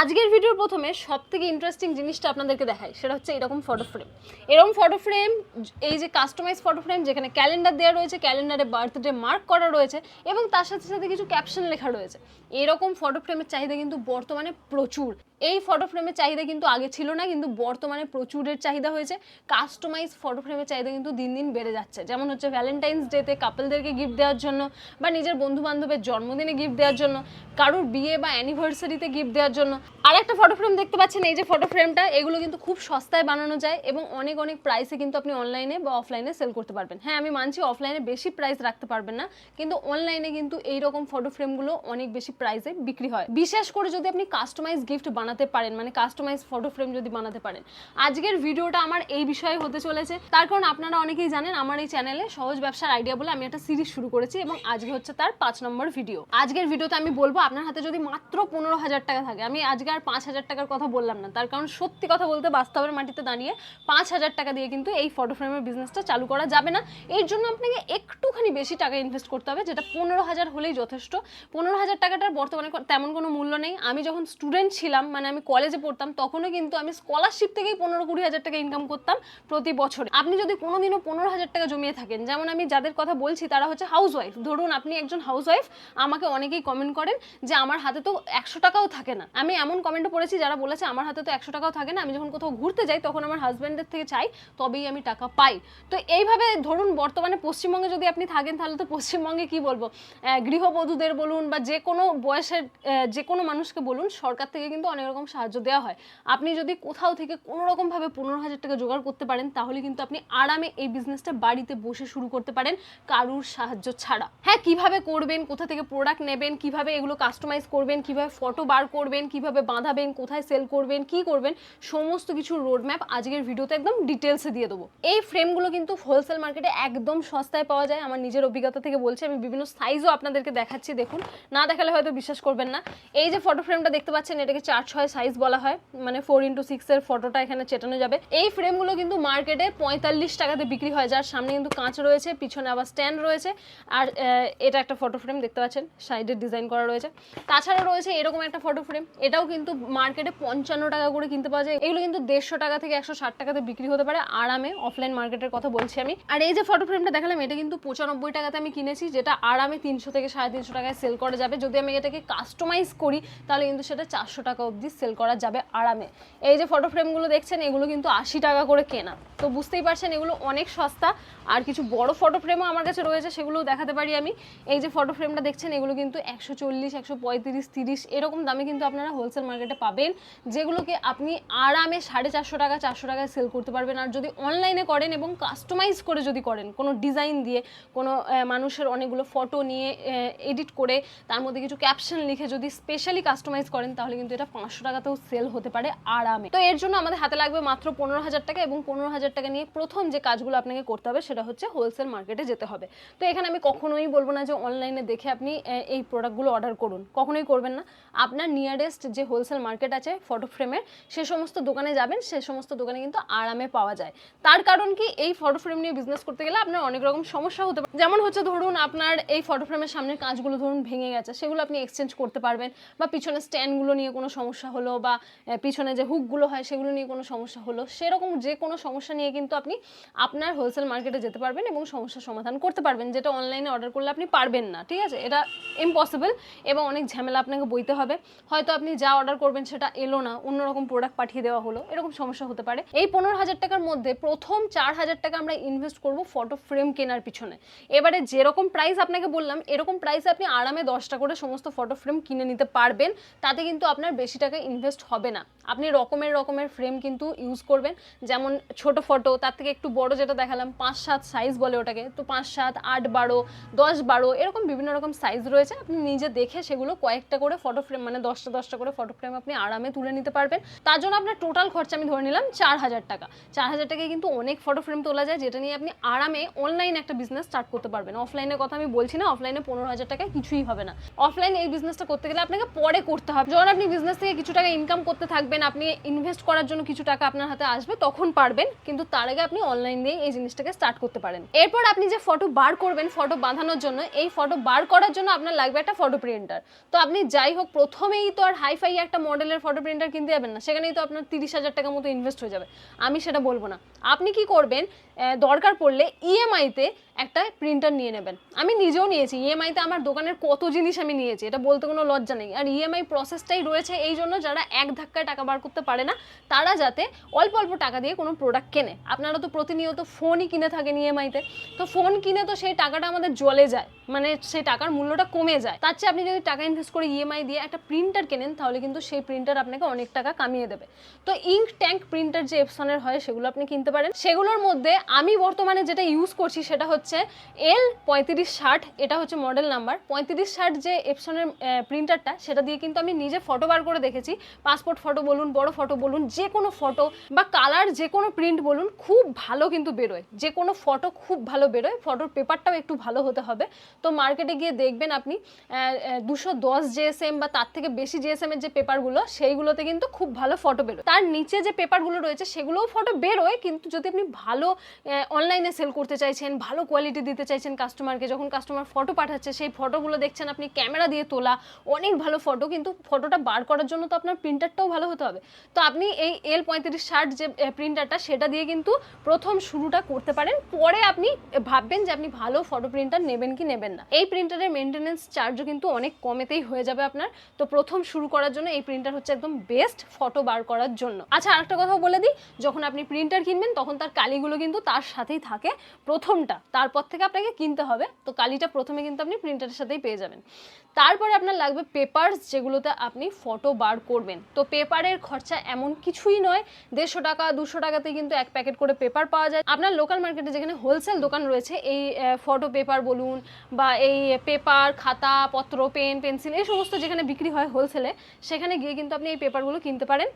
আজকের ভিডিওর প্রথমে সব থেকে ইন্টারেস্টিং জিনিসটা আপনাদেরকে দেখাই, সেটা হচ্ছে এরকম ফটো ফ্রেম এরকম ফটো ফ্রেম এই যে কাস্টমাইজ ফটো ফ্রেম যেখানে ক্যালেন্ডার দেওয়া রয়েছে ক্যালেন্ডারে বার্থডে মার্ক করা রয়েছে, এবং তার সাথে সাথে কিছু ক্যাপশন লেখা রয়েছে। এরকম ফটো ফ্রেমের চাহিদা কিন্তু বর্তমানে প্রচুর। এই ফটো ফ্রেমের চাহিদা কিন্তু আগে ছিল না, কিন্তু বর্তমানে প্রচুরের চাহিদা হয়েছে। কাস্টমাইজ ফটো ফ্রেমের চাহিদা কিন্তু দিন দিন বেড়ে যাচ্ছে। যেমন হচ্ছে ভ্যালেন্টাইন্স ডেতে কাপলদেরকে গিফট দেওয়ার জন্য বা নিজের বন্ধু বান্ধবের জন্মদিনে গিফট দেওয়ার জন্য, কারোর বিয়ে বা অ্যানিভার্সারিতে গিফট দেওয়ার জন্য। আর একটা ফটো ফ্রেম দেখতে পাচ্ছেন, এই যে ফটো ফ্রেমটা এগুলো কিন্তু খুব সস্তায় বানানো যায় এবং অনেক অনেক প্রাইসে কিন্তু আপনি অনলাইনে বা অফলাইনে সেল করতে পারবেন। হ্যাঁ আমি মানছি অফলাইনে বেশি প্রাইস রাখতে পারবেন না, কিন্তু অনলাইনে কিন্তু এই রকম ফটো ফ্রেমগুলো অনেক বেশি প্রাইসে বিক্রি হয়। বিশেষ করে যদি আপনি কাস্টমাইজ গিফট বানাতে পারেন মানে কাস্টমাইজ ফটো ফ্রেম যদি বানাতে পারেন। আজকের ভিডিওটা আমার এই বিষয়ে হতে চলেছে। তার কারণ আপনারা অনেকেই জানেন, আমার এই চ্যানেলে সহজ ব্যবসার আইডিয়া বলে আমি একটা সিরিজ শুরু করেছি এবং আজকে হচ্ছে তার পাঁচ নম্বর ভিডিও আজকের ভিডিওতে আমি বলব, আপনার হাতে যদি মাত্র পনেরো হাজার টাকা থাকে, আমি আজকে আর পাঁচ হাজার টাকার কথা বললাম না। তার কারণ সত্যি কথা বলতে বাস্তবের মাটিতে দাঁড়িয়ে পাঁচ হাজার টাকা দিয়ে কিন্তু এই ফটো ফ্রেমের বিজনেসটা চালু করা যাবে না। এর জন্য আপনাকে একটুখানি বেশি টাকা ইনভেস্ট করতে হবে, যেটা পনেরো হাজার হলেই যথেষ্ট। পনেরো হাজার টাকাটার বর্তমানে তেমন কোনো মূল্য নেই। আমি যখন স্টুডেন্ট ছিলাম মানে আমি কলেজে পড়তাম, তখনও কিন্তু আমি স্কলারশিপ থেকেই পনেরো কুড়ি হাজার টাকা ইনকাম করতাম প্রতি বছরে। আপনি যদি কোনোদিনও পনেরো হাজার টাকা জমিয়ে থাকেন, যেমন আমি যাদের কথা বলছি, তারা হচ্ছে হাউস ওয়াইফ ধরুন, আপনি একজন হাউস ওয়াইফ আমাকে অনেকেই কমেন্ট করেন যে, আমার হাতে তো একশো টাকাও থাকে না। আমি এমন কমেন্টও পড়েছি, যারা বলেছে, আমার হাতে তো একশো টাকাও থাকে না। আমি যখন কোথাও ঘুরতে যাই, তখন আমার হাজব্যান্ডের থেকে চাই, তবেই আমি টাকা পাই। তো এইভাবে ধরুন, বর্তমানে পশ্চিমবঙ্গে যদি আপনি থাকেন, তাহলে তো পশ্চিমবঙ্গে কি বলব? গৃহবধূদের বলুন বা যে কোনো বয়সের যে কোনো মানুষকে বলুন, সরকার থেকে কিন্তু অনেক রকম সাহায্য দেওয়া হয়। আপনি যদি কোথাও থেকে কোনো রকমভাবে পনেরো হাজার টাকা জোগাড় করতে পারেন, তাহলে কিন্তু আপনি আরামে এই বিজনেসটা বাড়িতে বসে শুরু করতে পারেন কারুর সাহায্য ছাড়া। হ্যাঁ কীভাবে করবেন, কোথা থেকে প্রোডাক্ট নেবেন, কীভাবে এগুলো কাস্টমাইজ করবেন, কীভাবে ফটো বার করবেন, কীভাবে বাঁধাবেন, কোথায় সেল করবেন, কি করবেন, সমস্ত কিছু রোড ম্যাপ আজকের ভিডিওতে একদম ডিটেলসে দিয়ে দেবো। এই ফ্রেমগুলো কিন্তু হোলসেল মার্কেটে একদম সস্তায় পাওয়া যায়। আমার নিজের অভিজ্ঞতা থেকে বলছি, আমি বিভিন্ন সাইজও আপনাদেরকে দেখাচ্ছি, দেখুন। না দেখালে হয়তো বিশ্বাস করবেন না। এই যে ফটো ফ্রেমটা দেখতে পাচ্ছেন, এটাকে চার ছয় সাইজ বলা হয় মানে ফোর ইন্টু সিক্স এর ফটোটা এখানে চেটানো যাবে। এই ফ্রেমগুলো কিন্তু মার্কেটে পঁয়তাল্লিশ টাকাতে বিক্রি হয়। যার সামনে কিন্তু কাঁচ রয়েছে, পিছনে আবার স্ট্যান্ড রয়েছে। আর এটা একটা ফটো ফ্রেম দেখতে পাচ্ছেন সাইডে ডিজাইন করা রয়েছে। তাছাড়া রয়েছে এরকম একটা ফটো ফ্রেম এটাও কিন্তু মার্কেটে পঞ্চান্ন টাকা করে কিনতে পাওয়া যায়। এগুলো কিন্তু দেড়শো টাকা থেকে একশো ষাট টাকাতে বিক্রি হতে পারে। আরামে অফলাইন মার্কেটের কথা বলছি আমি। আর এই যে ফটো ফ্রেমটা দেখালাম, এটা কিন্তু পঁচানব্বই টাকাতে আমি কিনেছি, যেটা আরামে তিনশো থেকে সাড়ে তিনশো টাকায় সেল করা যাবে। যদি আমি এটাকে কাস্টমাইজ করি, তাহলে কিন্তু সেটা চারশো টাকা অবধি সেল করা যাবে আরামে। এই যে ফটো ফ্রেমগুলো দেখছেন, এগুলো কিন্তু আশি টাকা করে কেনা। তো বুঝতেই পারছেন, এগুলো অনেক সস্তা। আর কিছু বড় ফটো ফ্রেমও আমার কাছে রয়েছে, সেগুলোও দেখাতে পারি আমি। এই যে ফটো ফ্রেমটা দেখছেন, এগুলো কিন্তু একশো চল্লিশ, একশো পঁয়ত্রিশ, তিরিশ, এরকম দামে কিন্তু আপনারা হোলসেল মার্কেটে পাবেন, যেগুলোকে আপনি আরামে সাড়ে চারশো টাকা, চারশো টাকায় সেল করতে পারবেন। আর যদি অনলাইনে করেন এবং কাস্টমাইজ করে যদি করেন, কোনো ডিজাইন দিয়ে, কোনো মানুষের অনেকগুলো ফটো নিয়ে এডিট করে, তার মধ্যে কিছু ক্যাপশন লিখে যদি স্পেশালি কাস্টমাইজ করেন, তাহলে কিন্তু এটা পাঁচশো টাকাতেও সেল হতে পারে আরামে। তো এর জন্য আমাদের হাতে লাগবে মাত্র পনেরো হাজার টাকা এবং পনেরো হাজার টাকা নিয়ে প্রথম যে কাজগুলো আপনাকে করতে হবে, সেটা হচ্ছে হোলসেল মার্কেটে যেতে হবে। তো এখানে আমি কখনোই বলব না যে অনলাইনে দেখে আপনি এই প্রোডাক্টগুলো অর্ডার করুন। কখনোই করবেন না। আপনার নিয়ারেস্ট যে হোলসেল মার্কেট আছে ফটো ফ্রেমের সে সমস্ত দোকানে যাবেন, সে সমস্ত দোকানে কিন্তু আরামে পাওয়া যায়। তার কারণ কি, এই ফটো ফ্রেম নিয়ে বিজনেস করতে গেলে আপনার অনেক রকম সমস্যা হতে পারে। যেমন হচ্ছে ধরুন, আপনার এই ফটো ফ্রেমের সামনের কাজগুলো ধরুন ভেঙে গেছে, সেগুলো আপনি এক্সচেঞ্জ করতে পারবেন বা পিছনে স্ট্যান্ডগুলো নিয়ে কোনো সমস্যা হলো বা পিছনে যে হুকগুলো হয় সেগুলো নিয়ে কোনো সমস্যা হলো, সেরকম যে কোনো সমস্যা নিয়ে কিন্তু আপনি আপনার হোলসেল মার্কেটে যেতে পারবেন এবং সমস্যার সমাধান করতে পারবেন, যেটা অনলাইনে অর্ডার করলে আপনি পারবেন না, ঠিক আছে? এটা ইম্পসিবল এবং অনেক ঝামেলা আপনাকে বইতে হবে। হয়তো আপনি যা অর্ডার করবেন সেটা এলো না, অন্যরকম প্রোডাক্ট পাঠিয়ে দেওয়া হলো, এরকম সমস্যা হতে পারে। এই পনেরো হাজার টাকার মধ্যে প্রথম চার হাজার টাকা আমরা ইনভেস্ট করব ফটো ফ্রেম কেনার পিছনে। এবারে যেরকম প্রাইস আপনাকে বললাম, এরকম প্রাইসে আপনি আরামে দশটা করে সমস্ত ফটো ফ্রেম কিনে নিতে পারবেন, তাতে কিন্তু আপনার বেশি টাকা ইনভেস্ট হবে না। আপনি রকমের রকমের ফ্রেম কিন্তু ইউজ করবেন, যেমন ছোট ফটো তার থেকে একটু বড় যেটা দেখালাম, পাঁচ সাত সাইজ বলে ওটাকে, তো পাঁচ সাত, আট বারো, দশ বারো, এরকম বিভিন্ন রকম সাইজ রয়েছে, আপনি নিজে দেখে সেগুলো কয়েকটা করে ফটো ফ্রেম মানে দশটা দশটা করে ফটো ফ্রেম আপনি আরামে তুলে নিতে পারবেন। তার জন্য আপনার টোটাল খরচা আমি ধরে নিলাম চার হাজার টাকা। চার হাজার টাকায় কিন্তু অনেক ফটো ফ্রেম তোলা যায়, যেটা নিয়ে আপনি আরামে অনলাইনে একটা বিজনেস স্টার্ট করতে পারবেন। অফলাইনের কথা আমি বলছি না অফলাইনে পনেরো হাজার টাকায় কিছুই হবে না। অফলাইন অনলাইন এই বিজনেসটা করতে গেলে আপনাকে পরে করতে হবে। যখন আপনি বিজনেস থেকে কিছু টাকা ইনকাম করতে থাকবেন, আপনি ইনভেস্ট করার জন্য কিছু টাকা আপনার হাতে আসবে, তখন পারবেন। কিন্তু তার আগে আপনি অনলাইন দিয়ে এই জিনিসটাকে স্টার্ট করতে পারেন। এরপর আপনি যে ফটো বার করবেন ফটো বাঁধানোর জন্য, এই ফটো বার করার জন্য আপনার লাগবে একটা ফটো প্রিন্টার তো আপনি যাই হোক, প্রথমেই তো আর হাইফাই একটা মডেলের ফটো প্রিন্টার কিনতে যাবেন না। সেখানেই তো আপনার তিরিশ হাজার টাকা মতো ইনভেস্ট হয়ে যাবে। আমি সেটা বলব না। আপনি কি করবেন দরকার পড়লে ইএমআইতে একটা প্রিন্টার নিয়ে নেবেন। আমি নিজেও নিয়েছি। ইএমআইতে আমার দোকানের কত জিনিস আমি নিয়েছি, এটা বলতে কোনো লজ্জা নেই। আর ইএমআই প্রসেসটাই রয়েছে এই জন্য যারা এক ধাক্কায় টাকা বার করতে পারে না, তারা যাতে অল্প অল্প টাকা দিয়ে কোনো প্রোডাক্ট কেনে। আপনারা তো প্রতিনিয়ত ফোনই কিনে থাকেন ইএমআইতে তো। ফোন কিনে তো সেই টাকাটা আমাদের জলে যায়। মানে সেই টাকার মূল্যটা কমে যায়। তার চেয়ে আপনি যদি টাকা ইনভেস্ট করে ইএমআই দিয়ে একটা প্রিন্টার কেনেন, তাহলে কিন্তু সেই প্রিন্টার আপনাকে অনেক টাকা কামিয়ে দেবে। তো ইঙ্ক ট্যাঙ্ক প্রিন্টার যে এপসনের হয়, সেগুলো আপনি কিনতে পারেন। সেগুলোর মধ্যে আমি বর্তমানে যেটা ইউজ করছি, সেটা হচ্ছে এল পঁয়ত্রিশ ষাট, এটা হচ্ছে মডেল নাম্বার পঁয়ত্রিশ ষাট যে এপসনের প্রিন্টারটা সেটা দিয়ে কিন্তু আমি নিজে ফটো বার করে দেখেছি। পাসপোর্ট ফটো বলুন, বড় ফটো বলুন, যে কোনো ফটো বা কালার যে কোনো প্রিন্ট বলুন, খুব ভালো কিন্তু বেরোয়। যে কোনো ফটো খুব ভালো বেরোয়। ফটোর পেপারটাও একটু ভালো হতে হবে। তো মার্কেটে গিয়ে দেখবেন আপনি দুশো দশ জিএসএম বা তার থেকে বেশি জিএসএম এর যে পেপারগুলো সেইগুলোতে কিন্তু খুব ভালো ফটো বেরোয়। তার নিচে যে পেপারগুলো রয়েছে, সেগুলোও ফটো বেরোয়, কিন্তু যদি আপনি ভালো অনলাইনে সেল করতে চাইছেন, ভালো কোয়ালিটি দিতে চাইছেন কাস্টমারকে যখন কাস্টমার ফটো পাঠাচ্ছে, সেই ফটোগুলো দেখছেন আপনি ক্যামেরা দিয়ে তোলা, অনেক ভালো ফটো কিন্তু ফটোটা বার করার জন্য তো আপনার প্রিন্টারটাও ভালো হতে হবে। তো আপনি এই এল পঁয়ত্রিশ ষাট যে প্রিন্টারটা সেটা দিয়ে কিন্তু প্রথম শুরুটা করতে পারেন। পরে আপনি ভাববেন যে আপনি ভালো ফটো প্রিন্টার নেবেন কি নেবেন না। এই প্রিন্টারের মেনটেনেন্স চার্জও কিন্তু অনেক কমেতেই হয়ে যাবে আপনার। তো প্রথম শুরু করার জন্য এই প্রিন্টার হচ্ছে একদম বেস্ট ফটো বার করার জন্য। আচ্ছা আরেকটা কথা বলে দিই, যখন আপনি প্রিন্টার কিনবেন, তখন তার কালিগুলো কিন্তু তার সাথেই থাকে প্রথমটা। তারপর থেকে আপনাকে কিনতে হবে। তো কালিটা প্রথমে কিন্তু আপনি প্রিন্টারের সাথেই পেয়ে যাবেন। তারপরে আপনার লাগবে পেপারস যেগুলোতে আপনি ফটো বার করবেন। তো পেপারের খরচা এমন কিছুই নয়, দেড়শো টাকা, দুশো টাকাতে কিন্তু এক প্যাকেট করে পেপার পাওয়া যায়। আপনার লোকাল মার্কেটে যেখানে হোলসেল দোকান রয়েছে, এই ফটো পেপার বলুন বা এই পেপার খাতা, পত্র পেন পেন্সিল এই সমস্ত যেখানে বিক্রি হয় হোলসেলে সেখানে গিয়ে কিন্তু আপনি এই পেপারগুলো কিনতে পারেন।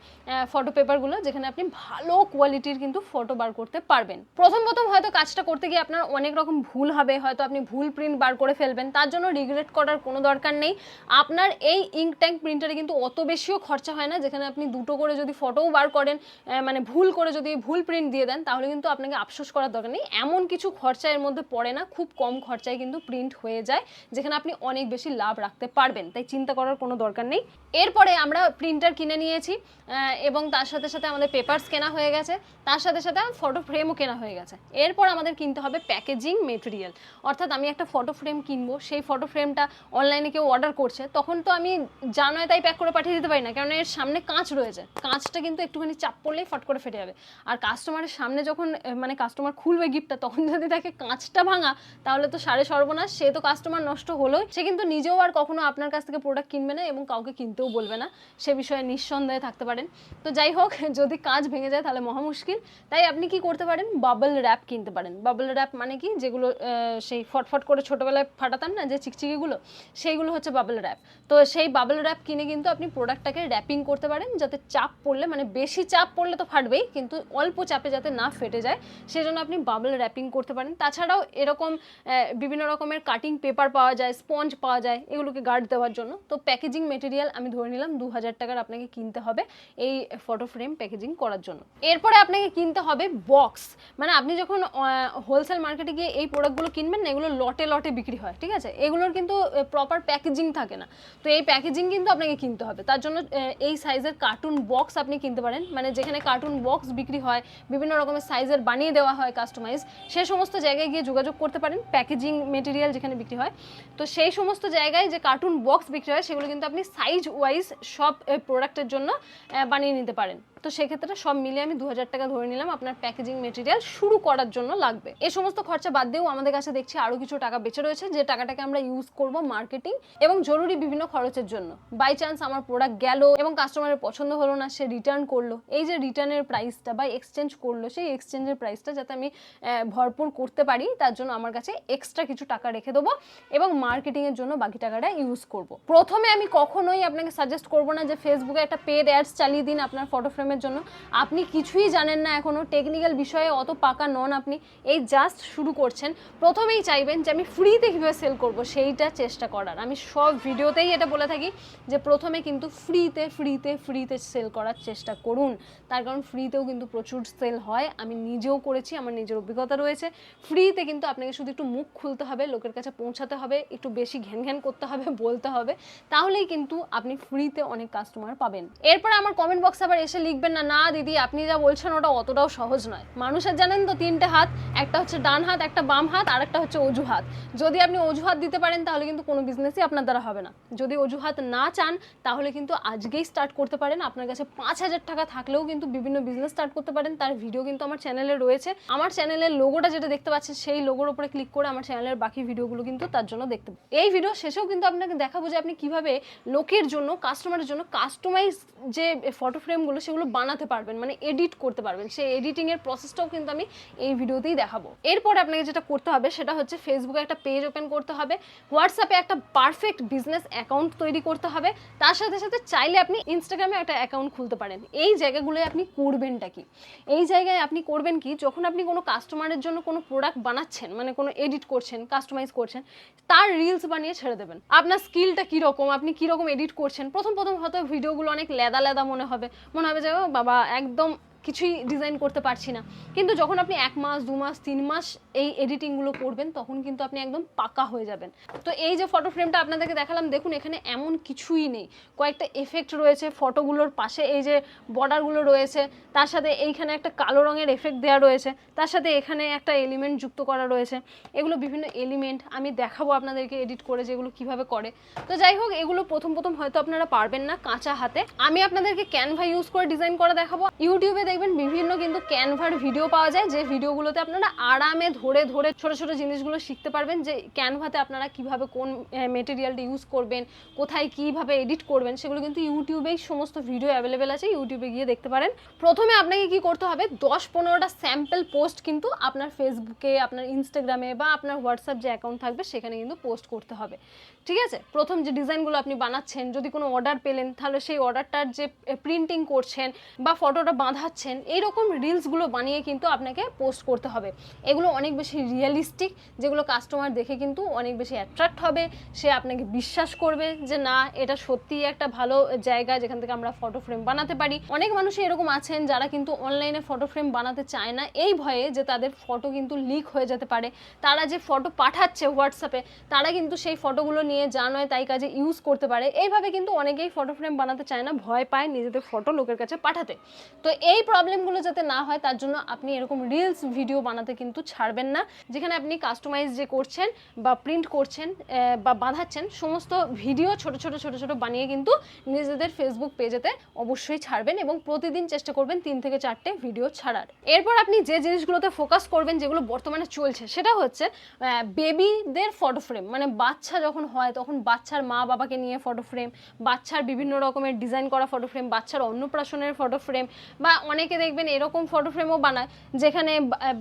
ফটো পেপারগুলো যেখানে আপনি ভালো কোয়ালিটির কিন্তু ফটো বার করতে পারবেন। প্রথম প্রথম হয়তো কাজটা করতে গিয়ে আপনার অনেক রকম ভুল হবে, হয়তো আপনি ভুল প্রিন্ট বার করে ফেলবেন, তার জন্য রিগ্রেট করার কোনো দরকার নেই। আপনার এই ইঙ্ক ট্যাঙ্ক প্রিন্টারে কিন্তু অত বেশিও খরচা হয় না, যেখানে আপনি দুটো করে যদি ফটোও বার করেন মানে ভুল করে যদি ভুল প্রিন্ট দিয়ে দেন, তাহলে কিন্তু আপনাকে আফসোস করার দরকার নেই। এমন কিছু খরচা এর মধ্যে পড়ে না, খুব কম খরচায় কিন্তু প্রিন্ট হয়ে যায়, যেখানে আপনি অনেক বেশি লাভ রাখতে পারবেন, তাই চিন্তা করার কোনো দরকার নেই। এরপরে আমরা প্রিন্টার কিনে নিয়েছি এবং তার সাথে সাথে আমাদের পেপারস কেনা হয়ে গেছে, তার সাথে সাথে ফটো ফ্রেমও কেনা হয়ে গেছে। এরপর আমাদের কিনতে হবে প্যাকেজিং মেটেরিয়াল অর্থাৎ আমি একটা ফটো ফ্রেম কিনবো, সেই ফটো ফ্রেমটা অনলাইনে কেউ অর্ডার করছে, তখন তো আমি যা নয় তাই প্যাক করে পাঠিয়ে দিতে পারি না কারণ এর সামনে কাঁচ রয়েছে। কাঁচটা কিন্তু একটুখানি চাপ পড়লেই ফট করে ফেটে যাবে। আর কাস্টমারের সামনে যখন মানে কাস্টমার খুলবে গিফটটা তখন যদি তাকে কাঁচটা ভাঙা, তাহলে তো সাড়ে সর্বনাশ, সে তো কাস্টমার নষ্ট হলোই। সে কিন্তু নিজেও আর কখনো আপনার কাছ থেকে প্রোডাক্ট কিনবে না এবং কাউকে কিনতেও বলবে না। সে বিষয়ে নিঃসন্দেহে থাকতে পারেন। তো যাই হোক, যদি কাঁচ ভেঙে যায় তাহলে মহা মুশকিল। তাই আপনি কি করতে পারেন? বাবল র্যাপ কিনতে পারেন। বাবল র্যাপ মানে কি? যেগুলো সেই ফটফট করে ছোটোবেলায় ফাটাতাম না, যে চিকচিকিগুলো, সেইগুলো হচ্ছে বাবল র্যাপ তো সেই বাবল র্যাপ কিনে কিন্তু আপনি প্রোডাক্টটাকে র্যাপিং করতে পারেন, যাতে চাপ পড়লে মানে বেশি চাপ পড়লে তো ফাটবেই, কিন্তু অল্প চাপে যাতে না ফেটে যায়, সেজন্য আপনি বাবল র্যাপিং করতে পারেন। তাছাড়াও এরকম বিভিন্ন রকমের কাটিং পেপার পাওয়া যায় স্পঞ্জ পাওয়া যায়, এগুলোকে গার্ড দেওয়ার জন্য। তো প্যাকেজিং মেটেরিয়াল আমি ধরে নিলাম, দু হাজার টাকার আপনাকে কিনতে হবে এই ফটো ফ্রেম প্যাকেজিং করার জন্য। এরপরে আপনাকে কিনতে হবে বক্স মানে আপনি যখন হোলসেল মার্কেটে গিয়ে এই প্রোডাক্টগুলো কিনবেন না, এগুলো লটে লটে বিক্রি হয়, ঠিক আছে? এগুলোর কিন্তু প্রপার প্যাকেজিং থাকে না। তো এই প্যাকেজিং কিন্তু আপনাকে কিনতে হবে। তার জন্য এই সাইজের কার্টুন বক্স আপনি কিনতে পারেন। মানে যেখানে কার্টুন বক্স বিক্রি হয়, বিভিন্ন রকমের সাইজের বানিয়ে দেওয়া হয় কাস্টমাইজ সে সমস্ত জায়গায় গিয়ে যোগাযোগ করতে পারেন প্যাকেজিং মেটেরিয়াল যেখানে বিক্রি হয়। তো সেই সমস্ত জায়গায় যে কার্টুন বক্স বিক্রি হয়, সেগুলো কিন্তু আপনি সাইজ ওয়াইজ সব প্রোডাক্টের জন্য বানিয়ে নিতে পারেন। তো সেক্ষেত্রে সব মিলিয়ে আমি দু হাজার টাকা ধরে নিলাম। আপনার প্যাকেজিং মেটেরিয়াল শুরু করার জন্য লাগবে। এই সমস্ত খরচা বাদ দিয়েও আমাদের কাছে দেখছি আরও কিছু টাকা বেঁচে রয়েছে, যে টাকাটাকে আমরা ইউজ করব মার্কেটিং এবং জরুরি বিভিন্ন খরচের জন্য। বাই চান্স আমার প্রোডাক্ট গেল এবং কাস্টমারের পছন্দ হলো না, সে রিটার্ন করল। এই যে রিটার্নের প্রাইসটা বা এক্সচেঞ্জ করল, সেই এক্সচেঞ্জের প্রাইসটা যাতে আমি ভরপুর করতে পারি, তার জন্য আমার কাছে এক্সট্রা কিছু টাকা রেখে দেবো এবং মার্কেটিংয়ের জন্য বাকি টাকাটা ইউজ করব। প্রথমে আমি কখনোই আপনাকে সাজেস্ট করব না যে ফেসবুকে একটা পেড অ্যাডস চালিয়ে দিন, আপনার ফটো ফ্রেমের ফ্রেমের জন্য। আপনি কিছুই জানেন না এখনও টেকনিক্যাল বিষয়ে অত পাকা নন আপনি। এই জাস্ট শুরু করছেন। প্রথমেই চাইবেন যে আমি ফ্রিতে কীভাবে সেল করব সেইটা চেষ্টা করার। আমি সব ভিডিওতেই এটা বলে থাকি যে প্রথমে কিন্তু ফ্রিতে ফ্রিতে ফ্রিতে সেল করার চেষ্টা করুন। তার কারণ ফ্রিতেও কিন্তু প্রচুর সেল হয়। আমি নিজেও করেছি, আমার নিজের অভিজ্ঞতা রয়েছে। ফ্রিতে কিন্তু আপনাকে শুধু একটু মুখ খুলতে হবে, লোকের কাছে পৌঁছাতে হবে, একটু বেশি ঘ্যান ঘ্যান করতে হবে, বলতে হবে। তাহলেই কিন্তু আপনি ফ্রিতে অনেক কাস্টমার পাবেন। এরপর আমার কমেন্ট বক্সে আবার এসে লিখবেন না না দিদি, আপনি যা বলছেন ওটা অতটাও সহজ নয়। মানুষের জানেন তো তিনটে হাত, একটা হচ্ছে ডান হাত, একটা বাম হাত, আর একটা হচ্ছে অজুহাত। যদি আপনি অজুহাত দিতে পারেন, তাহলে কিন্তু কোনো বিজনেসই আপনার দ্বারা হবে না। যদি অজুহাত না চান, তাহলে কিন্তু আজকেই স্টার্ট করতে পারেন। আপনার কাছে পাঁচ হাজার টাকা থাকলেও কিন্তু বিভিন্ন বিজনেস স্টার্ট করতে পারেন। তার ভিডিও কিন্তু আমার চ্যানেলে রয়েছে। আমার চ্যানেলের লোগোটা যেটা দেখতে পাচ্ছেন, সেই লোগোর উপরে ক্লিক করে আমার চ্যানেলের বাকি ভিডিওগুলো কিন্তু তার জন্য দেখতে। এই ভিডিও শেষেও কিন্তু আপনাকে দেখাবো যে আপনি কীভাবে লোকের জন্য কাস্টমারের জন্য কাস্টমাইজ যে ফটো ফ্রেমগুলো সেগুলো বানাতে পারবেন মানে এডিট করতে পারবেন। সেই এডিটিংয়ের প্রসেসটাও কিন্তু আমি এই ভিডিওতেই দেখাবো। এরপর আপনাকে যেটা করতে হবে, সেটা হচ্ছে ফেসবুকে একটা পেজ ওপেন করতে হবে। হোয়াটসঅ্যাপে একটা পারফেক্ট বিজনেস অ্যাকাউন্ট তৈরি করতে হবে। তার সাথে সাথে চাইলে আপনি ইনস্টাগ্রামে একটা অ্যাকাউন্ট খুলতে পারেন। এই জায়গাগুলোয় আপনি করবেনটা কি? এই জায়গায় আপনি করবেন কি, যখন আপনি কোনো কাস্টমারের জন্য কোনো প্রোডাক্ট বানাচ্ছেন মানে কোনো এডিট করছেন কাস্টমাইজ করছেন, তার রিলস বানিয়ে ছেড়ে দেবেন। আপনার স্কিলটা কীরকম? আপনি কীরকম এডিট করছেন? প্রথম প্রথম হয়তো ভিডিওগুলো অনেক লেদা লেদা মনে হবে। মনে হবে যে বাবা একদম কিছুই ডিজাইন করতে পারছি না। কিন্তু যখন আপনি এক মাস, দু মাস, তিন মাস এই এডিটিংগুলো করবেন, তখন কিন্তু আপনি একদম পাকা হয়ে যাবেন। তো এই যে ফটো ফ্রেমটা আপনাদেরকে দেখালাম, দেখুন এখানে এমন কিছুই নেই। কয়েকটা এফেক্ট রয়েছে ফটোগুলোর পাশে, এই যে বর্ডারগুলো রয়েছে, তার সাথে এইখানে একটা কালো রঙের এফেক্ট দেওয়া রয়েছে, তার সাথে এখানে একটা এলিমেন্ট যুক্ত করা রয়েছে। এগুলো বিভিন্ন এলিমেন্ট আমি দেখাবো আপনাদেরকে এডিট করে যেগুলো কীভাবে করে। তো যাই হোক, এগুলো প্রথম প্রথম হয়তো আপনারা পারবেন না কাঁচা হাতে। আমি আপনাদেরকে ক্যানভা ইউজ করে ডিজাইন করা দেখাবো। ইউটিউবে দেখবেন বিভিন্ন কিন্তু ক্যানভার ভিডিও পাওয়া যায়, যে ভিডিওগুলোতে আপনারা আরামে ধরে ধরে ছোট ছোট জিনিসগুলো শিখতে পারবেন, যে ক্যানভাতে আপনারা কীভাবে কোন মেটেরিয়ালটা ইউজ করবেন, কোথায় কীভাবে এডিট করবেন, সেগুলো কিন্তু ইউটিউবেই সমস্ত ভিডিও অ্যাভেলেবেল আছে ইউটিউবে গিয়ে দেখতে পারেন। প্রথমে আপনাকে কি করতে হবে, দশ পনেরোটা স্যাম্পল পোস্ট কিন্তু আপনার ফেসবুকে আপনার ইনস্টাগ্রামে বা আপনার হোয়াটসঅ্যাপ যে অ্যাকাউন্ট থাকবে, সেখানে কিন্তু পোস্ট করতে হবে। ঠিক আছে? প্রথম যে ডিজাইনগুলো আপনি বানাচ্ছেন, যদি কোনো অর্ডার পেলেন, তাহলে সেই অর্ডারটার যে প্রিন্টিং করছেন বা ফটোটা বাঁধাচ্ছেন এইরকম রিলসগুলো বানিয়ে কিন্তু আপনাকে পোস্ট করতে হবে। এগুলো অনেক বেশি রিয়েলিস্টিক যেগুলো কাস্টমার দেখে কিন্তু অনেক বেশি অ্যাট্রাক্ট হবে। সে আপনাকে বিশ্বাস করবে যে, না, এটা সত্যিই একটা ভালো জায়গা যেখান থেকে আমরা ফটো ফ্রেম বানাতে পারি। অনেক মানুষই এরকম আছেন যারা কিন্তু অনলাইনে ফটো ফ্রেম বানাতে চায় না, এই ভয়ে যে তাদের ফটো কিন্তু লিক হয়ে যেতে পারে। তারা যে ফটো পাঠাচ্ছে হোয়াটসঅ্যাপে তারা কিন্তু সেই ফটোগুলো নিয়ে যা নয় তাই কাজে ইউজ করতে পারে। এইভাবে কিন্তু অনেকেই ফটো ফ্রেম বানাতে চায় না, ভয় পায় নিজেদের ফটো লোকের কাছে পাঠাতে। তো এই প্রবলেমগুলো যাতে না হয়, তার জন্য আপনি এরকম রিলস ভিডিও বানাতে কিন্তু ছাড়বেন না। যেখানে আপনি কাস্টমাইজ যে করছেন বা প্রিন্ট করছেন বা বাঁধাচ্ছেন, সমস্ত ভিডিও ছোট ছোট ছোট ছোট বানিয়ে কিন্তু নিজেদের ফেসবুক পেজেতে অবশ্যই ছাড়বেন এবং প্রতিদিন চেষ্টা করবেন তিন থেকে চারটে ভিডিও ছাড়ার। এরপর আপনি যে জিনিসগুলোতে ফোকাস করবেন, যেগুলো বর্তমানে চলছে, সেটা হচ্ছে বেবিদের ফটো ফ্রেম মানে বাচ্চা যখন হয়, তখন বাচ্চার মা বাবাকে নিয়ে ফটো ফ্রেম বাচ্চার বিভিন্ন রকমের ডিজাইন করা ফটো ফ্রেম বাচ্চার অন্নপ্রাশনের ফটো ফ্রেম বা অনেকে দেখবেন এরকম ফটো ফ্রেমও বানায় যেখানে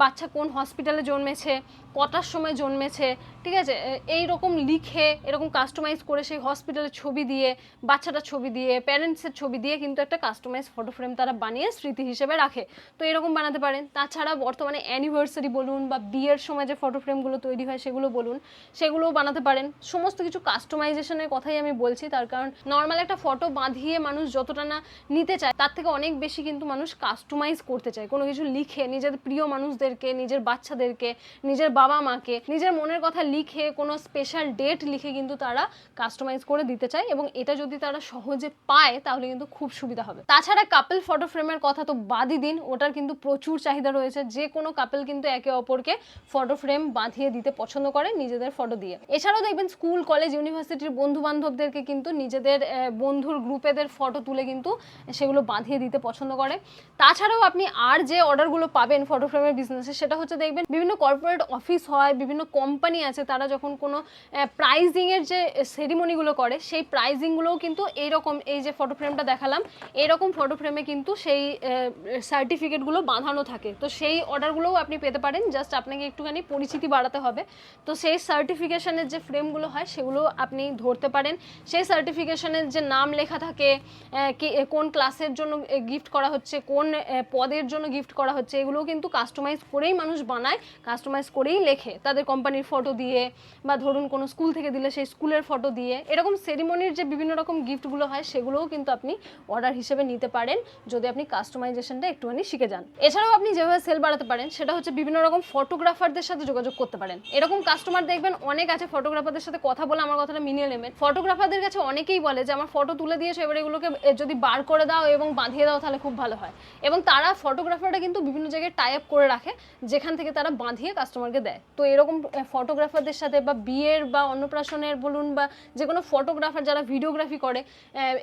বাচ্চা কোন হসপিটালে জন্মেছে কটার সময় জন্মেছে, ঠিক আছে? এই রকম লিখে, এরকম কাস্টমাইজ করে সেই হসপিটালের ছবি দিয়ে, বাচ্চাটার ছবি দিয়ে প্যারেন্টসের ছবি দিয়ে কিন্তু একটা কাস্টমাইজ ফটো ফ্রেম তারা বানিয়ে স্মৃতি হিসেবে রাখে। তো এরকম বানাতে পারেন। তাছাড়া বর্তমানে অ্যানিভার্সারি বলুন বা বিয়ের সময় যে ফটো ফ্রেমগুলো তৈরি হয় সেগুলো বলুন, সেগুলোও বানাতে পারেন। সমস্ত কিছু কাস্টমাইজেশনের কথাই আমি বলছি, তার কারণ নর্মাল একটা ফটো বাঁধিয়ে মানুষ যতটা না নিতে চায়, তার থেকে অনেক বেশি কিন্তু মানুষ কাস্টমাইজ করতে চায়। কোনো কিছু লিখে নিজের প্রিয় মানুষদেরকে, নিজের বাচ্চাদেরকে, নিজের বাবা মাকে নিজের মনের কথা লিখে, কোনো স্পেশাল ডেট লিখে কিন্তু তারা কাস্টমাইজ করে দিতে চায় এবং এটা যদি তারা সহজে পায় তাহলে কিন্তু খুব সুবিধা হবে। তাছাড়া কাপল ফটো ফ্রেমের কথা তো বাদই দিন, ওটার কিন্তু প্রচুর চাহিদা রয়েছে। যে কোনো কাপল কিন্তু একে অপরকে ফটো ফ্রেম বাঁধিয়ে দিতে পছন্দ করে নিজেদের ফটো দিয়ে। এছাড়াও দেখবেন স্কুল কলেজ ইউনিভার্সিটির বন্ধু বান্ধবদেরকে কিন্তু নিজেদের বন্ধুর গ্রুপেদের ফটো তুলে কিন্তু সেগুলো বাঁধিয়ে দিতে পছন্দ করে। তাছাড়াও আপনি আর যে অর্ডারগুলো পাবেন ফটো ফ্রেমের বিজনেসে সেটা হচ্ছে দেখবেন বিভিন্ন কর্পোরেট অফিস অফিস হয়, বিভিন্ন কোম্পানি আছে, তারা যখন কোনো প্রাইজিংয়ের যে সেরিমনিগুলো করে, সেই প্রাইজিংগুলোও কিন্তু এইরকম, এই যে ফটো ফ্রেমটা দেখালাম, এইরকম ফটো ফ্রেমে কিন্তু সেই সার্টিফিকেটগুলো বাঁধানো থাকে। তো সেই অর্ডারগুলোও আপনি পেতে পারেন জাস্ট আপনাকে একটুখানি পরিচিতি বাড়াতে হবে। তো সেই সার্টিফিকেশনের যে ফ্রেমগুলো হয়, সেগুলো আপনি ধরতে পারেন। সেই সার্টিফিকেশনের যে নাম লেখা থাকে কোন ক্লাসের জন্য গিফট করা হচ্ছে, কোন পদের জন্য গিফট করা হচ্ছে, এগুলোও কিন্তু কাস্টমাইজ করেই মানুষ বানায় কাস্টমাইজ করেই লেখে তাদের কোম্পানির ফটো দিয়ে বা ধরুন কোনো স্কুল থেকে দিলে সেই স্কুলের ফটো দিয়ে। এরকম সেরিমনির যে বিভিন্ন রকম গিফটগুলো হয়, সেগুলোও কিন্তু আপনি অর্ডার হিসেবে নিতে পারেন যদি আপনি কাস্টমাইজেশনটা একটুখানি শিখে যান। এছাড়াও আপনি যেভাবে সেল বাড়াতে পারেন, সেটা হচ্ছে বিভিন্ন রকম ফটোগ্রাফারদের সাথে যোগাযোগ করতে পারেন। এরকম কাস্টমার দেখবেন, অনেক আছে ফটোগ্রাফারদের সাথে কথা বলে আমার কথাটা মিলিয়ে নেবেন। ফটোগ্রাফারদের কাছে অনেকেই বলে যে, আমার ফটো তুলে দিয়েছ, এবার এগুলোকে যদি বার করে দাও এবং বাঁধিয়ে দাও তাহলে খুব ভালো হয়। এবং তারা ফটোগ্রাফারটা কিন্তু বিভিন্ন জায়গায় টাই আপ করে রাখে, যেখান থেকে তারা বাঁধিয়ে কাস্টমারকে দেয়। তো এরকম ফটোগ্রাফারদের সাথে বা বিয়ের বা অন্নপ্রাশনের বলুন বা যে কোনো ফটোগ্রাফার যারা ভিডিওগ্রাফি করে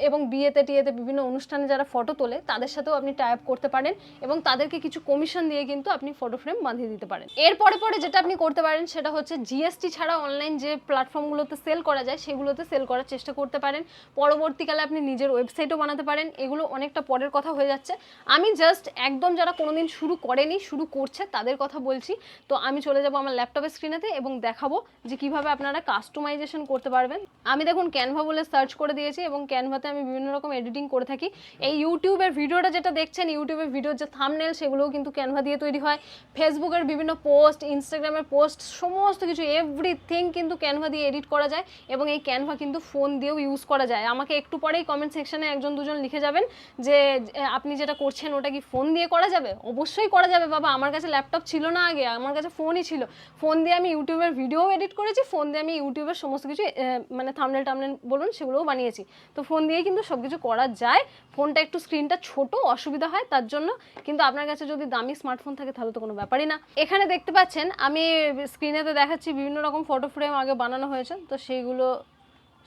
এবং বিয়েতে টিয়েতে বিভিন্ন অনুষ্ঠানে যারা ফটো তোলে, তাদের সাথেও আপনি টাই আপ করতে পারেন এবং তাদেরকে কিছু কমিশন দিয়ে কিন্তু আপনি ফটো ফ্রেম বাঁধিয়ে দিতে পারেন। এরপরে পরে যেটা আপনি করতে পারেন, সেটা হচ্ছে জিএসটি ছাড়া অনলাইন যে প্ল্যাটফর্মগুলোতে সেল করা যায়, সেগুলোতে সেল করার চেষ্টা করতে পারেন। পরবর্তীকালে আপনি নিজের ওয়েবসাইটও বানাতে পারেন। এগুলো অনেকটা পরের কথা হয়ে যাচ্ছে। আমি জাস্ট একদম যারা কোনোদিন শুরু করেনি, শুরু করছে, তাদের কথা বলছি। তো আমি চলে যাব আমার ল্যাপটপের স্ক্রিনেতে এবং দেখাবো যে কীভাবে আপনারা কাস্টমাইজেশন করতে পারবেন। আমি দেখুন ক্যানভা বলে সার্চ করে দিয়েছি এবং ক্যানভাতে আমি বিভিন্ন রকম এডিটিং করে থাকি। এই ইউটিউবের ভিডিওটা যেটা দেখছেন ইউটিউবের ভিডিওর যে থামনেল সেগুলোও কিন্তু ক্যানভা দিয়ে তৈরি হয়। ফেসবুকের বিভিন্ন পোস্ট ইনস্টাগ্রামের পোস্ট সমস্ত কিছু এভরিথিং কিন্তু ক্যানভা দিয়ে এডিট করা যায় এবং এই ক্যানভা কিন্তু ফোন দিয়েও ইউজ করা যায়। আমাকে একটু পরেই কমেন্ট সেকশানে একজন দুজন লিখে যাবেন যে আপনি যেটা করছেন ওটা কি ফোন দিয়ে করা যাবে? অবশ্যই করা যাবে। বাবা, আমার কাছে ল্যাপটপ ছিল না আগে, আমার কাছে ফোনই ছিল। ফোন দিয়ে আমি ইউটিউবের ভিডিও এডিট করেছি, ফোন দিয়ে আমি ইউটিউবের সমস্ত কিছু মানে থামনেল টামনেল বলুন সেগুলোও বানিয়েছি। তো ফোন দিয়ে কিন্তু সব কিছু করা যায়। ফোনটা একটু স্ক্রিনটা ছোট, অসুবিধা হয়, তার জন্য কিন্তু আপনার কাছে যদি দামি স্মার্টফোন থাকে তাহলে তো কোনো ব্যাপারই না। এখানে দেখতে পাচ্ছেন, আমি স্ক্রিনেতে দেখাচ্ছি, বিভিন্ন রকম ফটো ফ্রেম আগে বানানো হয়েছে, তো সেইগুলো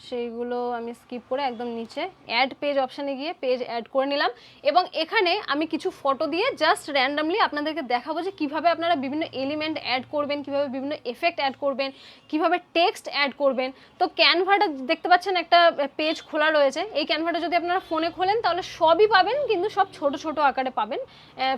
সেইগুলো আমি স্কিপ করে একদম নিচে অ্যাড পেজ অপশানে গিয়ে পেজ অ্যাড করে নিলাম। এবং এখানে আমি কিছু ফটো দিয়ে জাস্ট র্যান্ডামলি আপনাদেরকে দেখাবো যে কীভাবে আপনারা বিভিন্ন এলিমেন্ট অ্যাড করবেন, কীভাবে বিভিন্ন এফেক্ট অ্যাড করবেন, কীভাবে টেক্সট অ্যাড করবেন। তো ক্যানভাটা দেখতে পাচ্ছেন একটা পেজ খোলা রয়েছে। এই ক্যানভাটা যদি আপনারা ফোনে খোলেন তাহলে সবই পাবেন, কিন্তু সব ছোট ছোট আকারে পাবেন।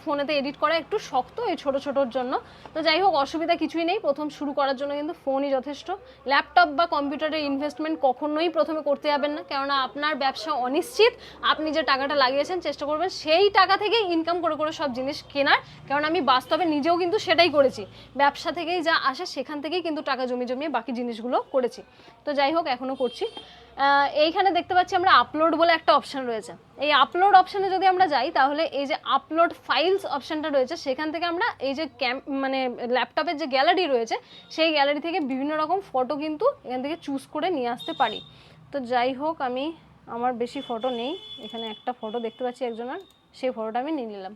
ফোনেতে এডিট করা একটু শক্ত এই ছোট ছোটোর জন্য। তো যাই হোক, অসুবিধা কিছুই নেই। প্রথম শুরু করার জন্য কিন্তু ফোনই যথেষ্ট। ল্যাপটপ বা কম্পিউটারের ইনভেস্টমেন্ট কখনোই প্রথমে করতে যাবেন না। কেননা আপনার ব্যবসা অনিশ্চিত, আপনি যে টাকাটা লাগিয়েছেন, চেষ্টা করবেন সেই টাকা থেকে ইনকাম করে করে সব জিনিস কেনার। কারণ আমি বাস্তবে নিজেও কিন্তু সেটাই করেছি। ব্যবসা থেকেই যা আসে, সেখান থেকেই কিন্তু টাকা জমি জমিয়ে বাকি জিনিসগুলো করেছি। তো যাই হোক এখনও করছি। এইখানে দেখতে পাচ্ছি আমরা আপলোড বলে একটা অপশন রয়েছে। এই আপলোড অপশনে যদি আমরা যাই, তাহলে এই যে আপলোড ফাইলস অপশনটা রয়েছে, সেখান থেকে আমরা এই যে ক্যাম মানে ল্যাপটপের যে গ্যালারি রয়েছে, সেই গ্যালারি থেকে বিভিন্ন রকম ফটো কিন্তু এখান থেকে চুজ করে নিয়ে আসতে পারি। তো যাই হোক, আমি আমার বেশি ফটো নেই। এখানে একটা ফটো দেখতে পাচ্ছি একজনের, সেই ফটোটা আমি নিয়ে নিলাম।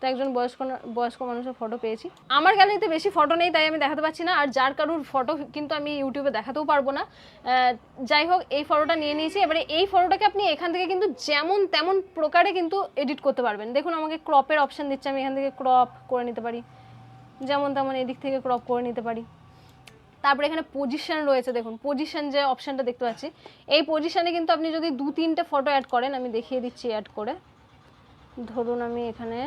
তো একজন বয়স্ক বয়স্ক মানুষের ফটো পেয়েছি। আমার গ্যালারিতে বেশি ফটো নেই, তাই আমি দেখাতে পাচ্ছি না। আর যার কারুর ফটো কিন্তু আমি ইউটিউবে দেখাতেও পারব না। যাই হোক, এই ফটোটা নিয়ে নিয়েছি। এবারে এই ফটোটাকে আপনি এখান থেকে কিন্তু যেমন তেমন প্রকারে কিন্তু এডিট করতে পারবেন। দেখুন, আমাকে ক্রপের অপশান দিচ্ছে। আমি এখান থেকে ক্রপ করে নিতে পারি। যেমন তেমন এদিক থেকে ক্রপ করে নিতে পারি। তারপরে এখানে পজিশন রয়েছে। দেখুন পজিশন যে অপশানটা দেখতে পাচ্ছি। এই পজিশানে কিন্তু আপনি যদি দু তিনটে ফটো অ্যাড করেন, আমি দেখিয়ে দিচ্ছি অ্যাড করে। ধরুন আমি এখানে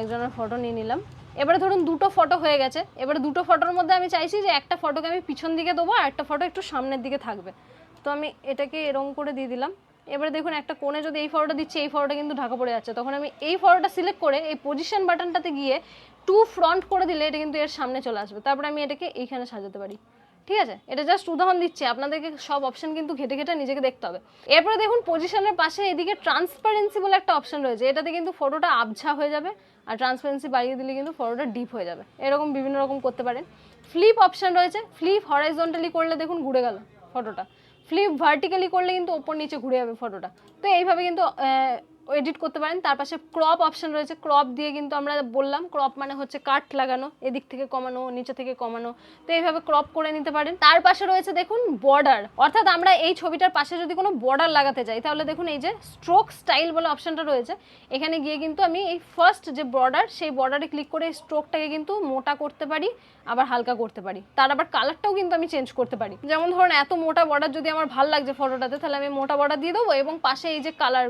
একজনের ফটো নিয়ে নিলাম। এবারে ধরুন দুটো ফটো হয়ে গেছে। এবারে দুটো ফটোর মধ্যে আমি চাইছি যে একটা ফটোকে আমি পিছন দিকে দেবো আর একটা ফটো একটু সামনের দিকে থাকবে। তো আমি এটাকে এরকম করে দিয়ে দিলাম। এবারে দেখুন একটা কোণে যদি এই ফটোটা দিচ্ছি, এই ফটোটা কিন্তু ঢাকা পড়ে যাচ্ছে। তখন আমি এই ফটোটা সিলেক্ট করে এই পজিশন বাটনটাতে গিয়ে টু ফ্রন্ট করে দিলে এটা কিন্তু এর সামনে চলে আসবে। তারপরে আমি এটাকে এইখানে সাজাতে পারি। ঠিক আছে? এটা জাস্ট উদাহরণ দিচ্ছি। আপনাদেরকে সব অপশন কিন্তু ঘেটে ঘেটে নিজেকে দেখতে হবে। এরপরে দেখুন পজিশনের পাশে এদিকে ট্রান্সপারেন্সি বলে একটা অপশন রয়েছে। এটাতে কিন্তু ফটোটা আবছা হয়ে যাবে। আর ট্রান্সপারেন্সি বাড়িয়ে দিলে কিন্তু ফটোটা ডিপ হয়ে যাবে। এরকম বিভিন্ন রকম করতে পারেন। ফ্লিপ অপশান রয়েছে। ফ্লিপ হরাইজন্টালি করলে দেখুন ঘুরে গেল ফটোটা ফ্লিপ ভার্টিক্যালি করলে কিন্তু ওপর নিচে ঘুরে যাবে ফটোটা তো এইভাবে কিন্তু এডিট করতে পারেন। তার পাশে ক্রপ অপশন রয়েছে। ক্রপ দিয়ে কিন্তু আমরা বললাম ক্রপ মানে হচ্ছে কাট লাগানো, এদিক থেকে কমানো, নিচে থেকে কমানো। তো এইভাবে ক্রপ করে নিতে পারেন। তার পাশে রয়েছে দেখুন বর্ডার অর্থাৎ আমরা এই ছবিটার পাশে যদি কোনো বর্ডার লাগাতে যাই, তাহলে দেখুন এই যে স্ট্রোক স্টাইল বলে অপশনটা রয়েছে। এখানে গিয়ে কিন্তু আমি এই ফার্স্ট যে বর্ডার সেই বর্ডারে ক্লিক করে এই স্ট্রোকটাকে কিন্তু মোটা করতে পারি, আবার হালকা করতে পারি। তার আবার কালারটাও কিন্তু আমি চেঞ্জ করতে পারি। যেমন ধরুন এত মোটা বর্ডার যদি আমার ভালো লাগছে ফটোটাতে তাহলে আমি মোটা বর্ডার দিয়ে দেবো এবং পাশে এই যে কালার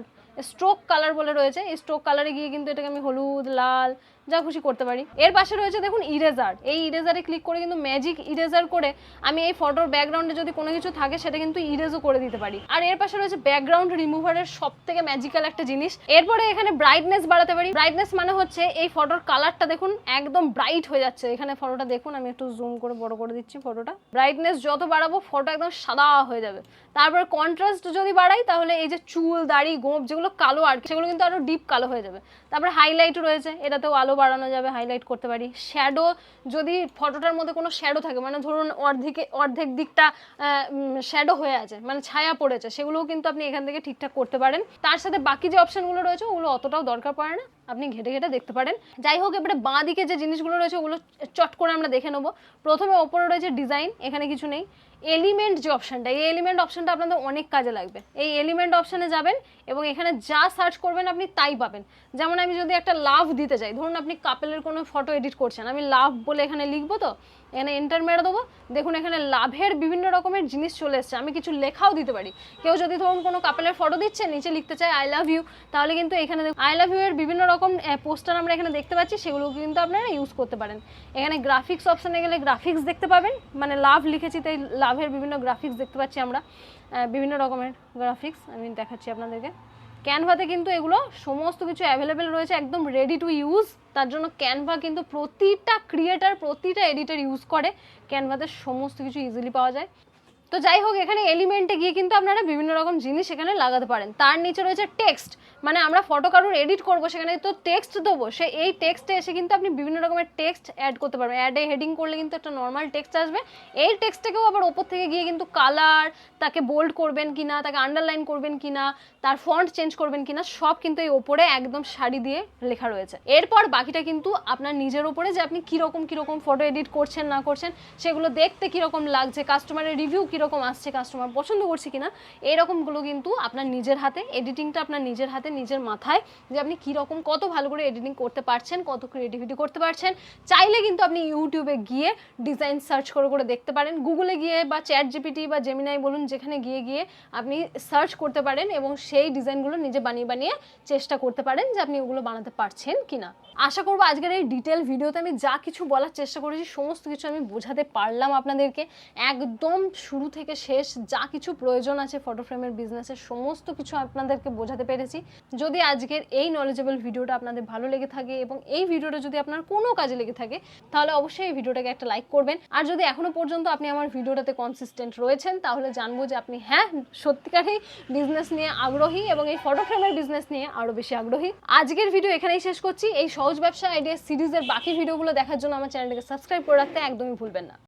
স্ট্রোক কালার বলে রয়েছে। এই স্ট্রোক কালারে গিয়ে কিন্তু এটাকে আমি হলুদ লাল যা খুশি করতে পারি। এর পাশে রয়েছে দেখুন ইরেজার এই ইরেজারে ক্লিক করে কিন্তু ম্যাজিক ইরেজার করে আমি এই ফটোর ব্যাকগ্রাউন্ডে যদি কোনো কিছু থাকে, সেটা কিন্তু ইরেজও করে দিতে পারি। আর এর পাশে রয়েছে ব্যাকগ্রাউন্ড রিমুভারের সব থেকে ম্যাজিক্যাল একটা জিনিস। এরপরে এখানে ব্রাইটনেস বাড়াতে পারি। ব্রাইটনেস মানে হচ্ছে এই ফটোর কালারটা দেখুন একদম ব্রাইট হয়ে যাচ্ছে। এখানে ফটোটা দেখুন, আমি একটু জুম করে বড় করে দিচ্ছি ফটোটা ব্রাইটনেস যত বাড়াবো ফটো একদম সাদা হয়ে যাবে। তারপর কন্ট্রাস্ট যদি বাড়াই, তাহলে এই যে চুল, দাড়ি গোপ যেগুলো কালো আর সেগুলো কিন্তু আরও ডিপ কালো হয়ে যাবে। তারপরে হাইলাইট রয়েছে, এটাতেও আলো বাড়ানো যাবে হাইলাইট করতে পারি। শ্যাডো যদি ফটোটার মধ্যে কোনো শ্যাডো থাকে মানে ধরুন অর্ধেকে, অর্ধেক দিকটা শ্যাডো হয়ে আছে মানে ছায়া পড়েছে, সেগুলোও কিন্তু আপনি এখান থেকে ঠিকঠাক করতে পারেন। তার সাথে বাকি যে অপশনগুলো রয়েছে, ওগুলো অতটাও দরকার পড়ে না, আপনি ঘেটে ঘেটে দেখতে পারেন। যাই হোক, এবারে বাঁ দিকে যে জিনিসগুলো রয়েছে, ওগুলো চট করে আমরা দেখে নেব। প্রথমে ওপরে রয়েছে ডিজাইন এখানে কিছু নেই। এলিমেন্ট যে অপশানটা এই এলিমেন্ট অপশানটা আপনাদের অনেক কাজে লাগবে। এই এলিমেন্ট অপশানে যাবেন এবং এখানে যা সার্চ করবেন আপনি তাই পাবেন। যেমন আমি যদি একটা লাভ দিতে চাই, ধরুন আপনি কাপেলের কোনো ফটো এডিট করছেন, আমি লাভ বলে এখানে লিখব তো, এখানে এন্টার মেরে দেবো। দেখুন এখানে লাভের বিভিন্ন রকমের জিনিস চলে এসছে, আমি কিছু লেখাও দিতে পারি। কেউ যদি ধরুন কোনো কাপেলের ফটো দিচ্ছে, নিচে লিখতে চায় আই লাভ ইউ তাহলে কিন্তু এখানে আই লাভ ইউ এর বিভিন্ন রকম পোস্টার আমরা এখানে দেখতে পাচ্ছি, সেগুলো কিন্তু আপনারা ইউজ করতে পারেন। এখানে গ্রাফিক্স অপশানে গেলে গ্রাফিক্স দেখতে পাবেন মানে লাভ লিখেছি তাই লাভের বিভিন্ন গ্রাফিক্স দেখতে পাচ্ছি আমরা। বিভিন্ন রকমের গ্রাফিক্স আমি দেখাচ্ছি আপনাদেরকে। ক্যানভাতে কিন্তু এগুলো সমস্ত কিছু অ্যাভেলেবেল রয়েছে, একদম রেডি টু ইউজ তার জন্য ক্যানভা কিন্তু প্রতিটা ক্রিয়েটার প্রতিটা এডিটার ইউজ করে। ক্যানভাতে সমস্ত কিছু ইজিলি পাওয়া যায়। তো যাই হোক, এখানে এলিমেন্টে গিয়ে কিন্তু আপনারা বিভিন্ন রকম জিনিস এখানে লাগাতে পারেন। তার নিচে রয়েছে টেক্সট মানে আমরা ফটো কারোর এডিট করব সেখানে। তো টেক্সট দেবো, সে এই টেক্সটে এসে কিন্তু আপনি বিভিন্ন রকমের টেক্সট অ্যাড করতে পারবেন। অ্যাডে হেডিং করলে কিন্তু একটা নর্মাল টেক্সট আসবে। এই টেক্সটটাকেও আবার ওপর থেকে গিয়ে কিন্তু কালার তাকে বোল্ড করবেন কি না তাকে আন্ডারলাইন করবেন কি না তার ফন্ট চেঞ্জ করবেন কি না সব কিন্তু এই ওপরে একদম শাড়ি দিয়ে লেখা রয়েছে। এরপর বাকিটা কিন্তু আপনার নিজের ওপরে যে আপনি কীরকম কীরকম ফটো এডিট করছেন, না করছেন, সেগুলো দেখতে কীরকম লাগছে কাস্টমারের রিভিউ কীরকম আসছে কাস্টমার পছন্দ করছে কিনা, এরকমগুলো কিন্তু আপনার নিজের হাতে এডিটিংটা আপনার নিজের হাতে, নিজের মাথায় যে আপনি কীরকম কত ভালো করে এডিটিং করতে পারছেন, কত ক্রিয়েটিভিটি করতে পারছেন। চাইলে কিন্তু আপনি ইউটিউবে গিয়ে ডিজাইন সার্চ করে করে দেখতে পারেন। গুগলে গিয়ে বা চ্যাট জিপিটি বা জেমিনাই বলুন, যেখানে গিয়ে গিয়ে আপনি সার্চ করতে পারেন এবং সেই ডিজাইনগুলো নিজে বানিয়ে বানিয়ে চেষ্টা করতে পারেন যে আপনি ওগুলো বানাতে পারছেন কিনা। আশা করব আজকের এই ডিটেল ভিডিওতে আমি যা কিছু বলার চেষ্টা করেছি, সমস্ত কিছু আমি বোঝাতে পারলাম আপনাদেরকে। একদম শুরু থেকে শেষ যা কিছু প্রয়োজন আছে ফটো ফ্রেমের বিজনেসের সমস্ত কিছু আপনাদেরকে বোঝাতে পেরেছি। যদি আজকের এই নলেজেবল ভিডিওটা আপনাদের ভালো লেগে থাকে এবং এই ভিডিওটা যদি আপনার কোনো কাজে লেগে থাকে, তাহলে অবশ্যই এই ভিডিওটাকে একটা লাইক করবেন। আর যদি এখনও পর্যন্ত আপনি আমার ভিডিওটাতে কনসিস্টেন্ট রয়েছেন, তাহলে জানব যে আপনি হ্যাঁ সত্যিকারেই বিজনেস নিয়ে আগ্রহী এবং এই ফটো ফ্রেমের বিজনেস নিয়ে আরও বেশি আগ্রহী। আজকের ভিডিও এখানেই শেষ করছি। এই সহজ ব্যবসা আইডিয়া সিরিজের বাকি ভিডিওগুলো দেখার জন্য আমার চ্যানেলটাকে সাবস্ক্রাইব করে রাখতে একদমই ভুলবেন না।